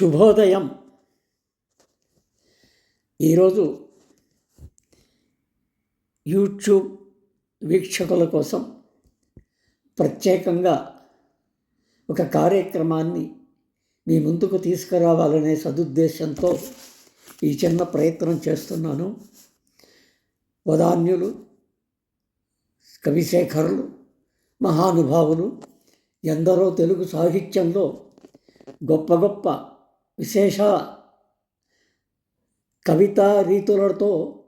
శుభోదయం. ఈరోజు యూట్యూబ్ వీక్షకుల కోసం ప్రత్యేకంగా ఒక కార్యక్రమాన్ని మీ ముందుకు తీసుకురావాలనే సదుద్దేశంతో ఈ చిన్న ప్రయత్నం చేస్తున్నాను. వదాన్యులు కవిశేఖరులు మహానుభావులు ఎందరో తెలుగు సాహిత్యంలో గొప్ప గొప్ప విశేష కవితా రీతులతో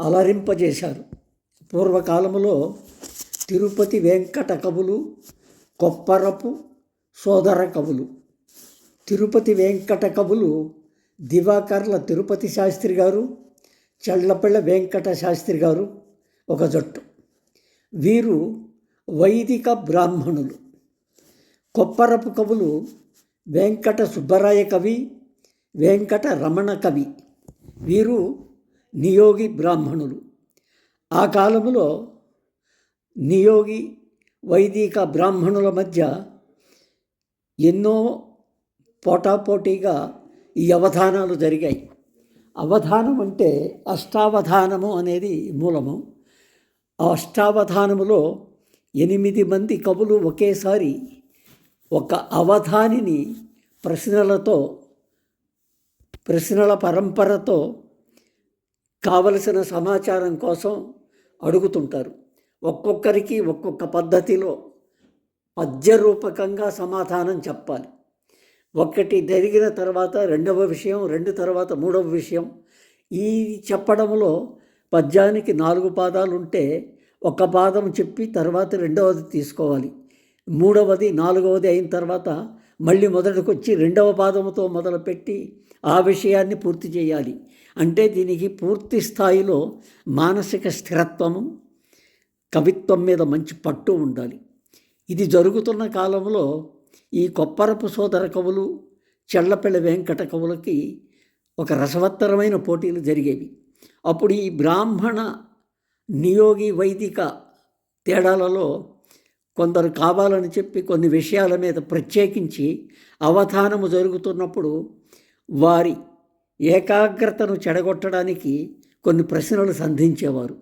అలరింపజేశారు. పూర్వకాలములో తిరుపతి వెంకట కవులు కొప్పరపు సోదర కవులు తిరుపతి వెంకట కవులు దివాకర్ల తిరుపతి శాస్త్రి గారు చల్లపళ్ళ వెంకట శాస్త్రి గారు ఒక జట్టు. వీరు వైదిక బ్రాహ్మణులు. కొప్పరపు కవులు వెంకట సుబ్బరాయ కవి వెంకట రమణ కవి వీరు నియోగి బ్రాహ్మణులు. ఆ కాలంలో నియోగి వైదిక బ్రాహ్మణుల మధ్య ఎన్నో పోటాపోటీగా ఈ అవధానాలు జరిగాయి. అవధానం అంటే అష్టావధానము అనేది మూలము. ఆ అష్టావధానములో ఎనిమిది మంది కవులు ఒకేసారి ఒక అవధానిని ప్రశ్నలతో ప్రశ్నల పరంపరతో కావలసిన సమాచారం కోసం అడుగుతుంటారు. ఒక్కొక్కరికి ఒక్కొక్క పద్ధతిలో పద్యరూపకంగా సమాధానం చెప్పాలి. ఒకటి జరిగిన తర్వాత రెండవ విషయం రెండు తర్వాత మూడవ విషయం. ఈ చెప్పడంలో పద్యానికి నాలుగు పాదాలు ఉంటే ఒక పాదం చెప్పి తర్వాత రెండవది తీసుకోవాలి. మూడవది నాలుగవది అయిన తర్వాత మళ్ళీ మొదటికొచ్చి రెండవ పాదముతో మొదలుపెట్టి ఆ విషయాన్ని పూర్తి చేయాలి. అంటే దీనికి పూర్తి స్థాయిలో మానసిక స్థిరత్వము కవిత్వం మీద మంచి పట్టు ఉండాలి. ఇది జరుగుతున్న కాలంలో ఈ కొప్పరపు సోదర కవులు చెల్లపెళ్ళ వెంకట కవులకి ఒక రసవత్తరమైన పోటీలు జరిగేవి. అప్పుడు ఈ బ్రాహ్మణ నియోగి వైదిక తేడాలలో కొందరు కావాలని చెప్పి కొన్ని విషయాల మీద ప్రత్యేకించి అవధానము జరుగుతున్నప్పుడు వారి ఏకాగ్రతను చెడగొట్టడానికి కొన్ని ప్రశ్నలు సంధించేవారు.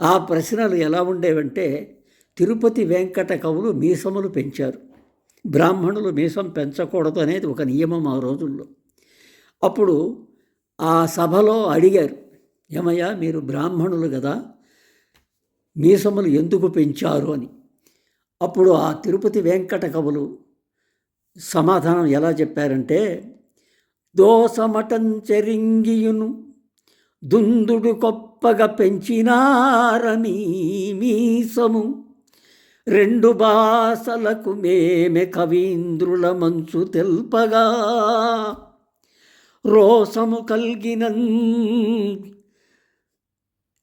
ఆ ప్రశ్నలు ఎలా ఉండేవంటే తిరుపతి వెంకట కవులు మీసములు పెంచారు. బ్రాహ్మణులు మీసం పెంచకూడదు అనేది ఒక నియమం ఆ రోజుల్లో. అప్పుడు ఆ సభలో అడిగారు ఏమయ్యా మీరు బ్రాహ్మణులు కదా మీసములు ఎందుకు పెంచారు? అని. అప్పుడు ఆ తిరుపతి వెంకట కవులు సమాధానం ఎలా చెప్పారంటే దోసమటంచెరింగియును దుందుడు కొప్పగా పెంచినారని మీసము. రెండు భాషలకు మేమె కవీంద్రుల మంచు తెల్పగా. రోసము కలిగిన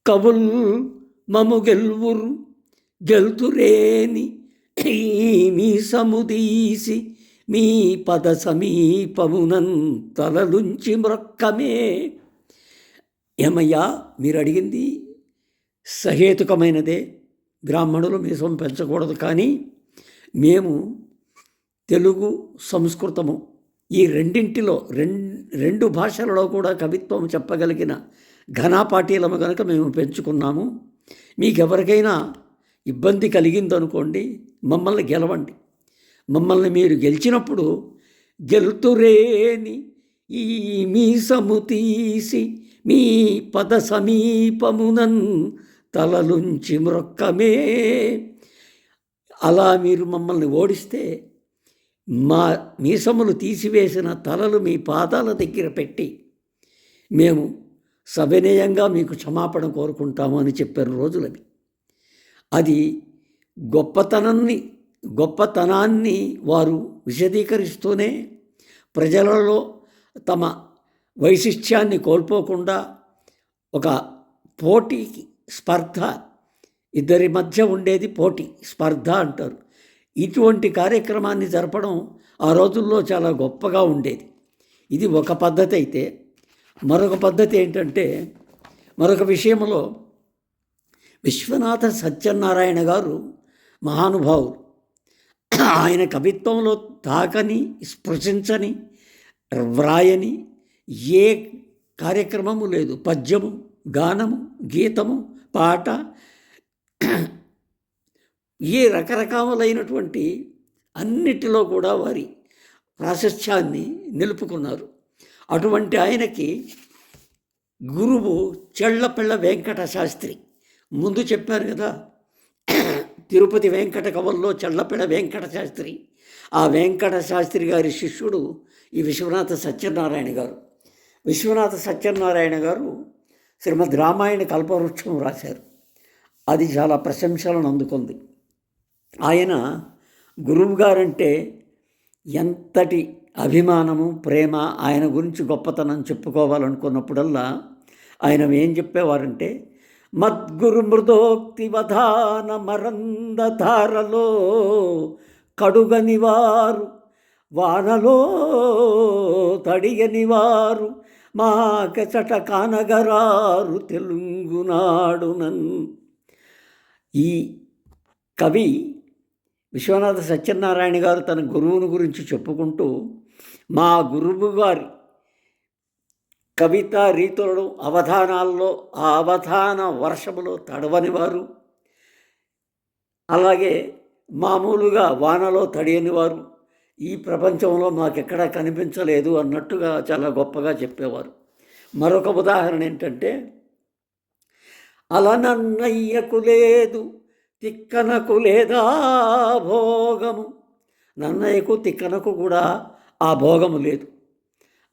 కవుల్ మము గెల్వురు గెల్తురేని మీ సముదీసి మీ పద సమీపమునన్ తలలుంచి మ్రొక్కమే ఏమయ్యా మీరు అడిగింది సహేతుకమైనదే. బ్రాహ్మణులు మీసం పెంచకూడదు కానీ మేము తెలుగు సంస్కృతము ఈ రెండింటిలో రెండు రెండు భాషలలో కూడా కవిత్వం చెప్పగలిగిన ఘనాపాఠీలము కనుక మేము పెంచుకున్నాము. మీకు ఎవరికైనా ఇబ్బంది కలిగిందనుకోండి మమ్మల్ని గెలవండి. మమ్మల్ని మీరు గెలిచినప్పుడు గెలుతురేని ఈ మీసము తీసి మీ పద సమీపమునన్ తలలుంచి మ్రొక్కమే అలా మీరు మమ్మల్ని ఓడిస్తే మా మీసములు తీసివేసిన తలలు మీ పాదాల దగ్గర పెట్టి మేము సవినయంగా మీకు క్షమాపణ కోరుకుంటాము అని చెప్పారు రోజులవి. అది గొప్పతనాన్ని గొప్పతనాన్ని వారు విశదీకరిస్తూనే ప్రజలలో తమ వైశిష్ట్యాన్ని కోల్పోకుండా ఒక పోటీకి స్పర్ధ ఇద్దరి మధ్య ఉండేది పోటీ స్పర్ధ అంటారు. ఇటువంటి కార్యక్రమాన్ని జరపడం ఆ రోజుల్లో చాలా గొప్పగా ఉండేది. ఇది ఒక పద్ధతి అయితే మరొక పద్ధతి ఏంటంటే మరొక విషయంలో విశ్వనాథ సత్యనారాయణ గారు మహానుభావులు ఆయన కవిత్వంలో తాకని స్పృశించని వ్రాయని ఏ కార్యక్రమము లేదు. పద్యము గానము గీతము పాట ఈ రకరకాలైనటువంటి అన్నిటిలో కూడా వారి ప్రాశస్త్యాన్ని నిలుపుకున్నారు. అటువంటి ఆయనకి గురువు చెళ్ళపిళ్ళ వెంకట శాస్త్రి ముందు చెప్పారు కదా తిరుపతి వెంకట కవల్లో చల్లపిడ వెంకట శాస్త్రి. ఆ వెంకట శాస్త్రి గారి శిష్యుడు ఈ విశ్వనాథ సత్యనారాయణ గారు. విశ్వనాథ సత్యనారాయణ గారు శ్రీమద్ రామాయణ కల్పవృక్షం రాశారు. అది చాలా ప్రశంసలను అందుకుంది. ఆయన గురువు గారంటే ఎంతటి అభిమానము ప్రేమ ఆయన గురించి గొప్పతనం చెప్పుకోవాలనుకున్నప్పుడల్లా ఆయన ఏం చెప్పేవారంటే మద్గురు మృదోక్తి వధాన మరందధారలో కడుగని వారు వానలో తడియని వారు మాకెచట కానగరారు తెలుగునాడునన్ ఈ కవి విశ్వనాథ సత్యనారాయణ గారు తన గురువుని గురించి చెప్పుకుంటూ మా గురువు గారి కవిత రీతులను అవధానాల్లో ఆ అవధాన వర్షములో తడవని వారు అలాగే మామూలుగా వానలో తడియని వారు ఈ ప్రపంచంలో మాకెక్కడా కనిపించలేదు అన్నట్టుగా చాలా గొప్పగా చెప్పేవారు. మరొక ఉదాహరణ ఏంటంటే అలనన్నయ్యకు లేదు తిక్కనకు లేదా భోగము. నన్నయ్యకు తిక్కనకు కూడా ఆ భోగము లేదు.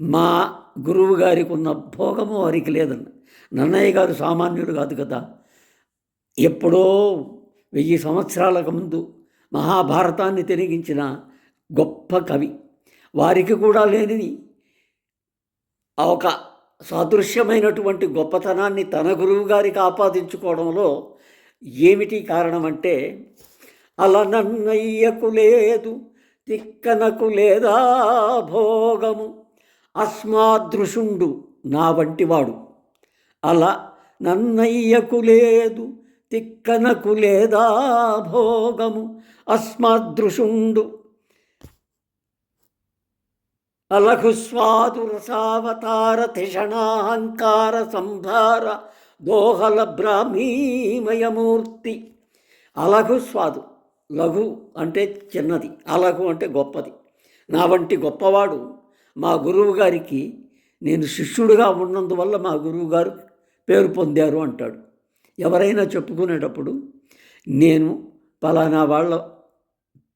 మా గురువు గారికి ఉన్న భోగము వారికి లేదన్న నన్నయ్య గారు సామాన్యుడు కాదు కదా. ఎప్పుడో వెయ్యి సంవత్సరాలకు ముందు మహాభారతాన్ని తిరిగించిన గొప్ప కవి. వారికి కూడా లేనిది ఒక సాదృశ్యమైనటువంటి గొప్పతనాన్ని తన గురువు గారికి ఆపాదించుకోవడంలో ఏమిటి కారణం అంటే అలా నన్నయ్యకు లేదు తిక్కనకు లేదా భోగము. అస్మాదృశుండు నా వంటివాడు. అలా నన్నయ్యకు లేదు తిక్కనకు లేదా భోగము. అస్మాదృశుండు అలఘు రసావతార తిషణాహంకార సంభార దోహల బ్రాహ్మీమయమూర్తి. అలఘు స్వాదు. లఘు అంటే చిన్నది. అలఘు అంటే గొప్పది. నా వంటి గొప్పవాడు మా గురువు గారికి నేను శిష్యుడుగా ఉన్నందువల్ల మా గురువు గారు పేరు పొందారు అంటాడు. ఎవరైనా చెప్పుకునేటప్పుడు నేను పలానా వాళ్ళ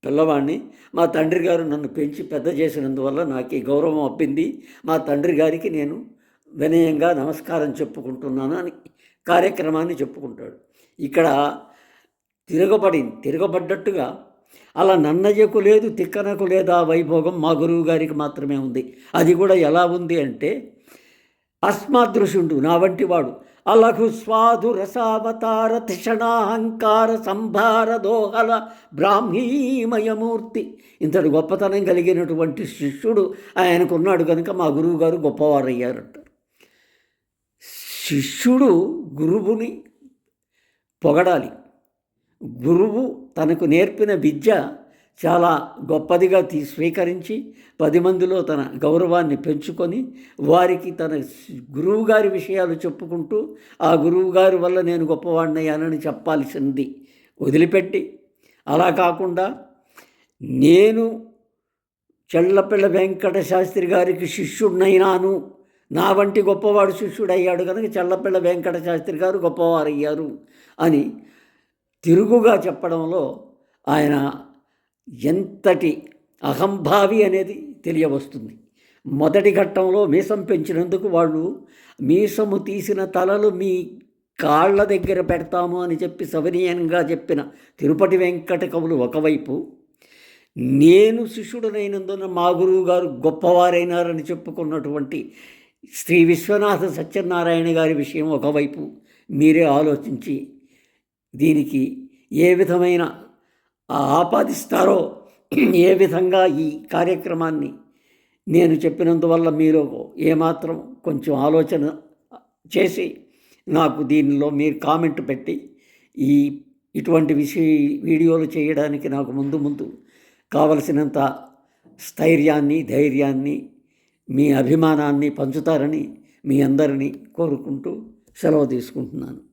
పిల్లవాడిని మా తండ్రి గారు నన్ను పెంచి పెద్ద చేసినందువల్ల నాకు ఈ గౌరవం అప్పింది మా తండ్రి గారికి నేను వినయంగా నమస్కారం చెప్పుకుంటున్నాను అని కార్యక్రమాన్ని చెప్పుకుంటాడు. ఇక్కడ తిరగబడి తిరగబడ్డట్టుగా అలా నన్నయ్యకు లేదు తిక్కనకు లేదా వైభోగం మా గురువు గారికి మాత్రమే ఉంది. అది కూడా ఎలా ఉంది అంటే అస్మాదృశుండు నా వంటి వాడు. అలఘు స్వాధు రసావతార తిషణాహంకార సంభార దోహల బ్రాహ్మీమయమూర్తి. ఇంతటి గొప్పతనం కలిగినటువంటి శిష్యుడు ఆయనకున్నాడు కనుక మా గురువు గారు శిష్యుడు గురువుని పొగడాలి. గురువు తనకు నేర్పిన విద్య చాలా గొప్పదిగా తీ స్వీకరించి పది మందిలో తన గౌరవాన్ని పెంచుకొని వారికి తన గురువుగారి విషయాలు చెప్పుకుంటూ ఆ గురువు గారి వల్ల నేను గొప్పవాడినయ్యానని చెప్పాల్సింది వదిలిపెట్టి. అలా కాకుండా నేను చెల్లపిల్ల వెంకట శాస్త్రి గారికి శిష్యుడినైనాను నా వంటి గొప్పవాడు శిష్యుడయ్యాడు కనుక చెల్లపిల్ల వెంకట శాస్త్రి గారు గొప్పవారయ్యారు అని తిరుగుగా చెప్పడంలో ఆయన ఎంతటి అహంభావి అనేది తెలియవస్తుంది. మొదటి ఘట్టంలో మీసం పెంచినందుకు వాళ్ళు మీసము తీసిన తలలు మీ కాళ్ళ దగ్గర పెడతాము అని చెప్పి సవనీయంగా చెప్పిన తిరుపతి వెంకట కవులు ఒకవైపు నేను శిష్యుడనైనందున మా గురువు గారు గొప్పవారైనారని చెప్పుకున్నటువంటి శ్రీ విశ్వనాథ సత్యనారాయణ గారి విషయం ఒకవైపు మీరే ఆలోచించి దీనికి ఏ విధమైన ఆపాదిస్తారో ఏ విధంగా ఈ కార్యక్రమాన్ని నేను చెప్పినందువల్ల మీరు ఏమాత్రం కొంచెం ఆలోచన చేసి నాకు దీనిలో మీరు కామెంట్ పెట్టి ఈ ఇటువంటి విషయ వీడియోలు చేయడానికి నాకు ముందు ముందు కావలసినంత స్థైర్యాన్ని ధైర్యాన్ని మీ అభిమానాన్ని పంచుతారని మీ అందరినీ కోరుకుంటూ సెలవు తీసుకుంటున్నాను.